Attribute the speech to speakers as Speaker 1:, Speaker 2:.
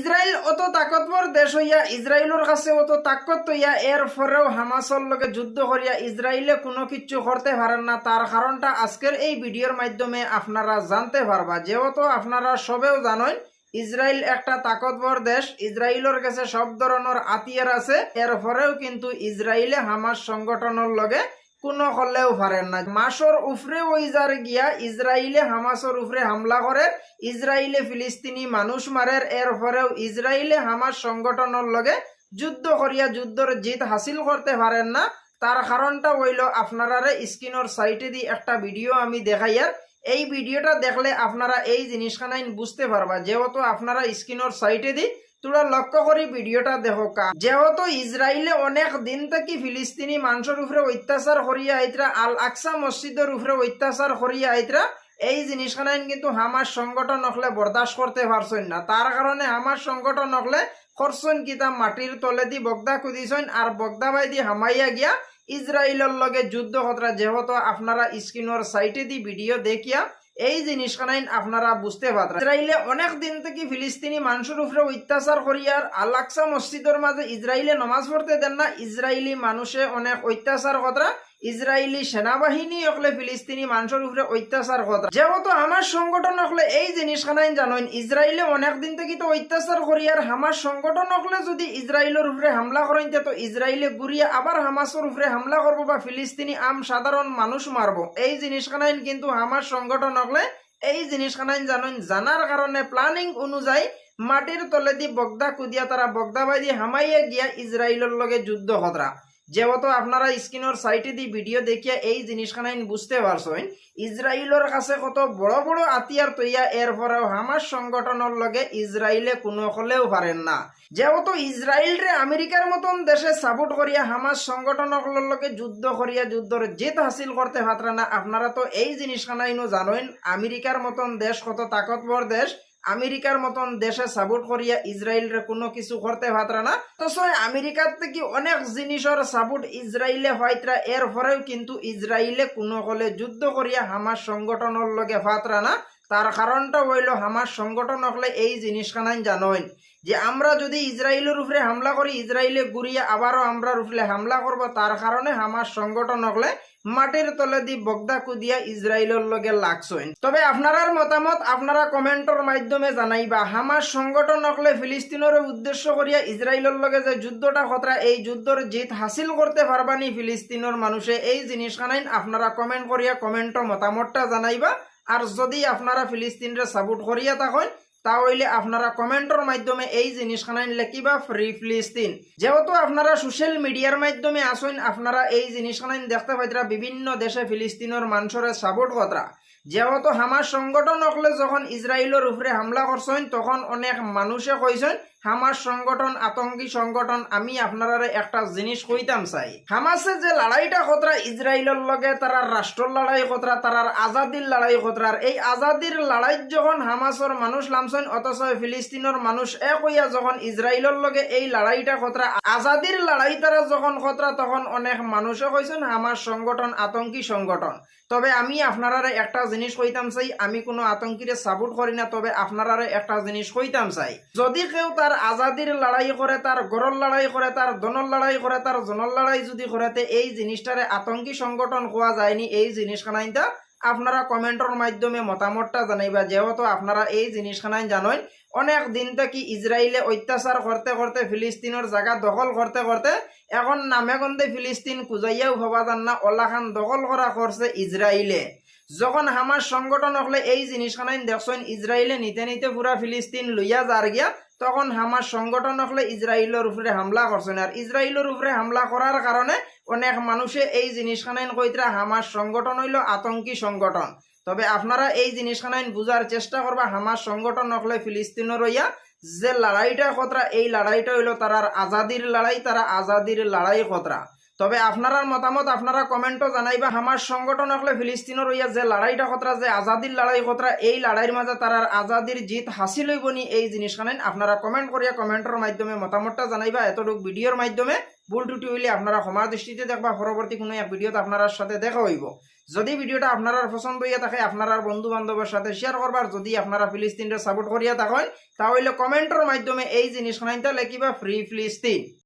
Speaker 1: Israel অত তাকতবর দেশ হইয়া ইসরায়েলের কাছে অত তাকত হইয়া এর পরেও হামাসর লগে যুদ্ধ করিয়া ইসরায়েলে কোনো কিছু করতে পারেন না। তার কারণটা আজকের এই ভিডিওর মাধ্যমে আপনারা জানতে পারবা। যেহেতু আপনারা সবেও জানেন ইসরায়েল একটা তাকতবর দেশ। ইসরায়েলের কাছে সব ধরনের আতিয়ার আছে। এর পরেও কিন্তু ইসরায়েলে হামাস সংগঠনের লগে কোনো হলেও পারেন না। মাসর উফরে ওই যার গিয়া ইসরায়েলে হামাসর উফরে হামলা করে ইসরায়েলে ফিলিস্তিনি মানুষ মারের এর পরেও ইসরায়েলে হামাস সংগঠনের লগে যুদ্ধ করিয়া যুদ্ধর জিত হাসিল করতে পারেন না। তার কারণটা হইল আপনারারে স্ক্রিনের সাইটে দি একটা ভিডিও আমি দেখাইয়ার এই ভিডিওটা দেখলে আপনারা এই জিনিসখানাই বুঝতে পারবা। যেহেতু আপনারা স্ক্রিনের সাইটে দি তোরা লক্ষ্য করি ভিডিওটা দেখো যেহেতু ইসরায়েলে অনেক দিন থেকে ফিলিস্তিনি মানুষের উপরে অত্যাচার করিয়া আইতরা আল আকসা মসজিদের উপরে অত্যাচার করিয়া আইতরা, এই জিনিসখানাইন কিন্তু হামার সংগঠন হলে বরদাস্ত করতে পারছেন না। তার কারণে হামার সংগঠন হলে করছেন কিতা মাটির তলে দি বগদা খুদিছেন আর বগদা বাই দি হামাইয়া গিয়া ইসরায়েলের লগে যুদ্ধ কতরা। যেহেতু আপনারা স্ক্রিনের সাইটে দি ভিডিও দেখিয়া এই জিনিসখানাইন আপনারা বুঝতে পারেন ইসরায়েলে অনেক দিন থেকে ফিলিস্তিনি মানুষের উপরে অত্যাচার আর আলাক্সা মসজিদের মাঝে ইসরায়েলে নমাজ পড়তে দেন না। ইসরায়েলি মানুষে অনেক অত্যাচার কতরা ইসরায়েলি সেনাবাহিনী হকলে ফিলিস্তিনি মানুষের উপরে অত্যাচার কতরা যেহেতু আমার সংগঠন হকলে এই জিনিসখানাই জানেন ইসরায়েলে অনেক দিন থেকে তো অত্যাচার করিয়ার হামার সংগঠন হকলে যদি ইসরায়েলের উপরে হামলা করেন তো ইসরায়েলে ঘুরিয়ে আবার হামাসের উপরে হামলা করব বা ফিলিস্তিনি আম সাধারণ মানুষ মারবো এই জিনিসখানাইন কিন্তু আমার সংগঠন হকলে এই জিনিসখানাইন জানেন জানার কারণে প্ল্যানিং অনুযায়ী মাটির তলে দি বগদা কুদিয়া তারা বগদা বাই দিয়ে হামাইয়া গিয়া ইসরায়েলের লগে যুদ্ধ খতরা যেহেতু আপনারা স্ক্রিনের সাইটে দি ভিডিও দেখিয়া এই জিনিসখানাইন বুঝতে পারছেন ইসরায়েলের কাছে কত বড় বড় আতিয়ার তৈয়া এর পরেও হামাস সংগঠনের লগে ইসরায়েলে কোনো হলেও পারেন না। যেহেতু ইসরায়েল রে আমেরিকার মতন দেশে সাপোর্ট করিয়া হামাস সংগঠনের লগে যুদ্ধ করিয়া যুদ্ধর জিত হাসিল করতে পারে না, আপনারা তো এই জিনিসখানাইনও জানেন, আমেরিকার মতন দেশ কত তাকতবর দেশ আমেরিকার মতন দেশে সাপোর্ট করিয়া ইসরায়েলের কোনো কিছু করতে ভাতরা না। তো আমেরিকার থেকে অনেক জিনিসের সাপোর্ট ইসরায়েলে হয়তরা এর পরেও কিন্তু ইসরায়েলে কোনো হলে যুদ্ধ করিয়া হামার সংগঠনের লগে ভাতরা না। তার কারণটা হইল হামার সংগঠন হলে এই জিনিসখানাই জানেন যে আমরা যদি ইসরায়েলের উপরে হামলা করি ইসরায়েলে ঘুরিয়ে আবারও আমরা উপরে হামলা করব, তার কারণে হামার সংগঠন হলে মাটির তলে দি বগদা কুদিয়া ইসরায়েলের লগে লাগছেন তবে আপনার মতামত আপনারা কমেন্টের মাধ্যমে জানাইবা হামার সংগঠন হলে ফিলিস্তিনের উদ্দেশ্য করিয়া ইসরায়েলের লগে যে যুদ্ধটা খতরা, এই যুদ্ধর জিত হাসিল করতে পারবানি ফিলিস্তিনের মানুষে, এই জিনিসখানাইন আপনারা কমেন্ট করিয়া কমেন্টর মতামতটা জানাইবা। আর যদি আপনারা ফিলিস্তিনরে সাপোর্ট করিয়া থাকেন, তাহলে আপনারা কমেন্টের মাধ্যমে এই জিনিসখানাইন লেখিবা ফ্রি ফিলিস্তিন। যেহেতু আপনারা সোশ্যাল মিডিয়ার মাধ্যমে আসেন আপনারা এই জিনিসখানাইন দেখতে পাইতরা বিভিন্ন দেশে ফিলিস্তিনের মানুষের সাপোর্ট কতরা। যেহেতু হামার সংগঠন হকলে যখন ইসরায়েলের উপরে হামলা করছেন, তখন অনেক মানুষে কইছেন হামার সংগঠন, আতঙ্কি সংগঠন, আমি আপনারা একটা জিনিস কইতাম চাই। হামাসে যে লড়াইটা কতরা ইসরায়েলের লগে তারার রাষ্ট্রের লড়াই কতরা তারার আজাদির লড়াই কতরার এই আজাদির লড়াইত যখন হামাসর মানুষ লামছেন অথচ ফিলিস্তিনের মানুষ এক হইয়া যখন ইসরায়েলের লগে এই লড়াইটা কতরা আজাদির লড়াই তারা যখন কতরা তখন অনেক মানুষে কইছেন হামার সংগঠন, আতঙ্কি সংগঠন। তবে আমি আপনারা একটা জিনিস কইতাম চাই, আমি কোনো আতঙ্কিরে সাপোর্ট করি না, তবে আপনারা একটা জিনিস কইতাম চাই। যদি কেউ তার আজাদির লড়াই করে, তার গরর লড়াই করে, তার দনর লড়াই করে, তার জনর লড়াই যদি করেতে এই জিনিসটারে আতঙ্কি সংগঠন হওয়া যায়নি, এই জিনিসখানাইটা আপনারা কমেন্টের মাধ্যমে মতামতটা জানাইবা। যেহেতু আপনারা এই জিনিসখানাই জানেন অনেক দিন থেকে ইসরায়েলে অত্যাচার করতে করতে ফিলিস্তিনের জায়গা দখল করতে করতে এখন নামে গন্ধে ফিলিস্তিন কুজাইয়াও ভাবা যান না ওলাখান দখল করা করছে ইসরায়েলে যখন হামার সংগঠন হলে এই জিনিসখানাই দেখছেন ইসরায়েলে নিতে নিতে পুরা ফিলিস্তিন লইয়া যার গিয়া তখন হামার সংগঠন হলে ইসরায়েলের উপরে হামলা করছেন আর ইসরায়েলের উপরে হামলা করার কারণে অনেক মানুষে এই জিনিসখানাইন কইতরা হামার সংগঠন হইল আতঙ্কি সংগঠন। তবে আপনারা এই জিনিসখানাইন বুঝার চেষ্টা করবা হামার সংগঠন হলে ফিলিস্তিনের ইয়া যে লড়াইটা কতরা এই লড়াইটা হইল তারার আজাদির লড়াই, তারা আজাদির লড়াই কতরা তবে আপনার মতামত আপনারা কমেন্টও জানাইবা। আমার সংগঠন হলে ফিলিস্তিনের হইয়া যে লড়াইটা কতরা যে আজাদির লড়াই কতরা এই লড়াইয়ের মাঝে তারার আজাদির জিত হাসিল হইব নি এই জিনিসখানেন আপনারা কমেন্ট করিয়া কমেন্টের মাধ্যমে মতামতটা জানাইবা। এতটুক ভিডিওর মাধ্যমে ভুল টুটি হইলে আপনারা ক্ষমা দৃষ্টিতে দেখবা। পরবর্তী কোনো এক ভিডিওতে আপনার সাথে দেখা হইব। যদি ভিডিওটা আপনার পছন্দ হইয়া থাকে আপনার বন্ধু বান্ধবের সাথে শেয়ার করবার। যদি আপনারা ফিলিস্তিনরে সাপোর্ট করিয়া থাকেন, তাহলে কমেন্টের মাধ্যমে এই জিনিসখানাইটা লেখিবা ফ্রি ফিলিস্তিন?